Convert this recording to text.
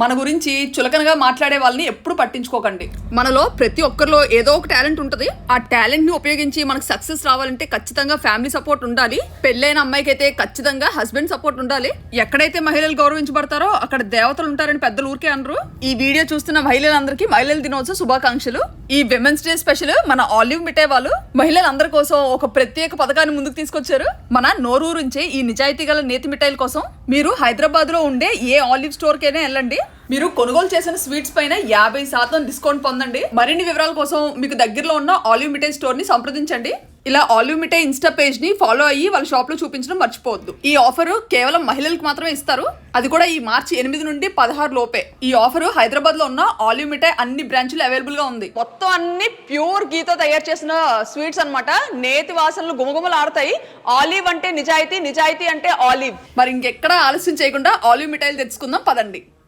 మన గురించి చులకనగా మాట్లాడే వాళ్ళని ఎప్పుడు పట్టించుకోకండి. మనలో ప్రతి ఒక్కరిలో ఏదో ఒక టాలెంట్ ఉంటుంది. ఆ టాలెంట్ని ఉపయోగించి మనకు సక్సెస్ రావాలంటే ఖచ్చితంగా ఫ్యామిలీ సపోర్ట్ ఉండాలి. పెళ్ళైన అమ్మాయికి అయితే ఖచ్చితంగా హస్బెండ్ సపోర్ట్ ఉండాలి. ఎక్కడైతే మహిళలు గౌరవించబడతారో అక్కడ దేవతలు ఉంటారని పెద్దలు ఊరికే అనరు. ఈ వీడియో చూస్తున్న మహిళలందరికీ మహిళల దినోత్సవ శుభాకాంక్షలు. ఈ విమెన్స్ డే స్పెషల్ మన ఆలివ్ మిఠాయి వాళ్ళు మహిళలందరి కోసం ఒక ప్రత్యేక పథకాన్ని ముందుకు తీసుకొచ్చారు. మన నోరూరుంచే ఈ నిజాయితీ గల నేతి మిఠాయిల కోసం మీరు హైదరాబాద్లో ఉండే ఏ ఆలివ్ స్టోర్ కైనా వెళ్ళండి. మీరు కొనుగోలు చేసిన స్వీట్స్ పైన యాభై శాతం డిస్కౌంట్ పొందండి. మరిన్ని వివరాల కోసం మీకు దగ్గరలో ఉన్న ఆలివ్ మిఠాయి స్టోర్ని సంప్రదించండి. ఇలా ఆలివ్ మిఠాయి ఇన్స్టా పేజ్ని ఫాలో అయ్యి వాళ్ళ షాప్లో చూపించడం మర్చిపోవద్దు. ఈ ఆఫర్ కేవలం మహిళలకు మాత్రమే ఇస్తారు. అది కూడా ఈ మార్చి ఎనిమిది నుండి పదహారు లోపే. ఈ ఆఫర్ హైదరాబాద్లో ఉన్న ఆలివ్ మిఠాయి అన్ని బ్రాంచ్లు అవైలబుల్గా ఉంది. మొత్తం అన్ని ప్యూర్ గీతో తయారు చేసిన స్వీట్స్ అన్నమాట. నేతి వాసనలు గుమగుమలు ఆడతాయి ఆలివ్ అంటే నిజాయితీ నిజాయితీ అంటే ఆలివ్ మరి ఇంకెక్కడ ఆలస్యం చేయకుండా ఆలివ్ మిఠాయిలు తెచ్చుకుందాం. పదండి.